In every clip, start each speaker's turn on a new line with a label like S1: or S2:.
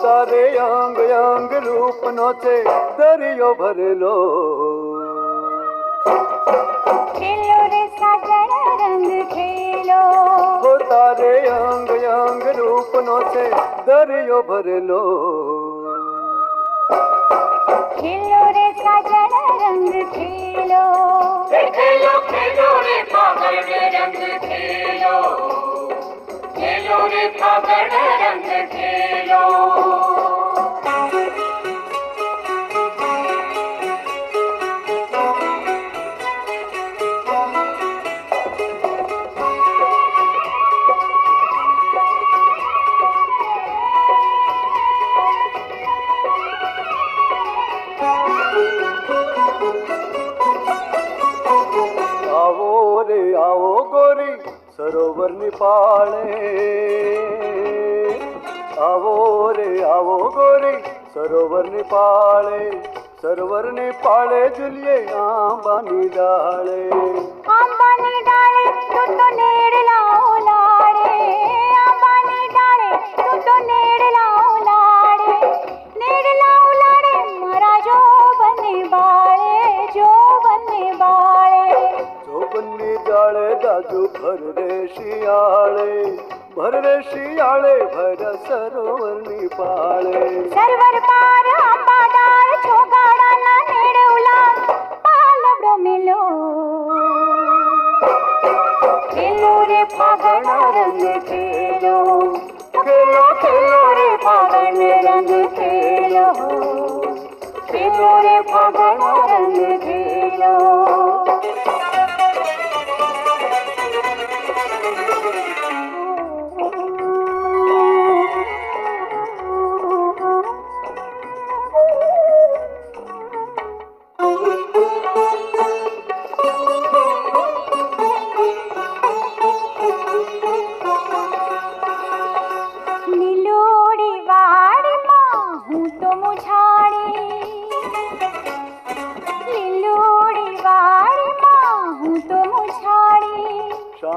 S1: तारे आंग रूप नोचे थे दरियो भरियो
S2: खेलो रे सागरा रंग खेलो।
S1: हो तारे अंग अंग रूपनो से दरियो भर लो
S2: खेलो रे सागरा रंग खेलो। खेलो खेलो रे पागल रंग खेलो। खेलो रे पागल
S1: आवो रे आवो गोरी सरोवर निपाळे आवो रे आवो गोरी सरोवर निपाळे सरोवर निपाळे जुलिये आंबानी डाळे.
S2: आंबानी डाळे तो नेड लावला.
S1: सियाड़े दादू भर रे सियाड़े भर रे सियाड़े भर सरोवर निपाले
S2: सरोवर पार आपादार छोगाड़ा ना नेड़े उला पाल ब्रो मिलो खेलो रे पागल रंग खेलो खेलो खेलो रे पागल रंग खेलो खेलो रे पागल रंग खेलो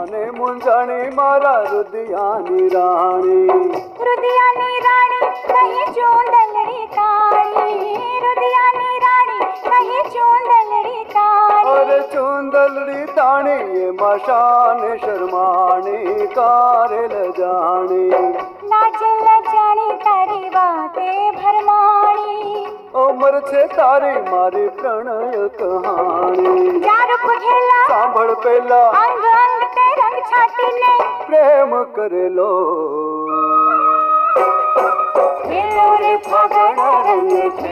S1: मुंजाने मुंजाने मारा रुदियानी रानी।
S2: रुदियानी रानी कहीं चूंदलड़ी तारी रुदियानी रानी कहीं चूंदलड़ी तारी अरे
S1: चूंदलड़ी तानी ये मशान शर्मानी कारे ल
S2: नाचे लाज ल तारी बाते भरमानी।
S1: उम्र छे तारी मारी प्रणय कहानी।
S2: जा रुक खेला।
S1: सांभळ पेला પ્રેમ કરેલો.
S2: ફગણ રંગ છે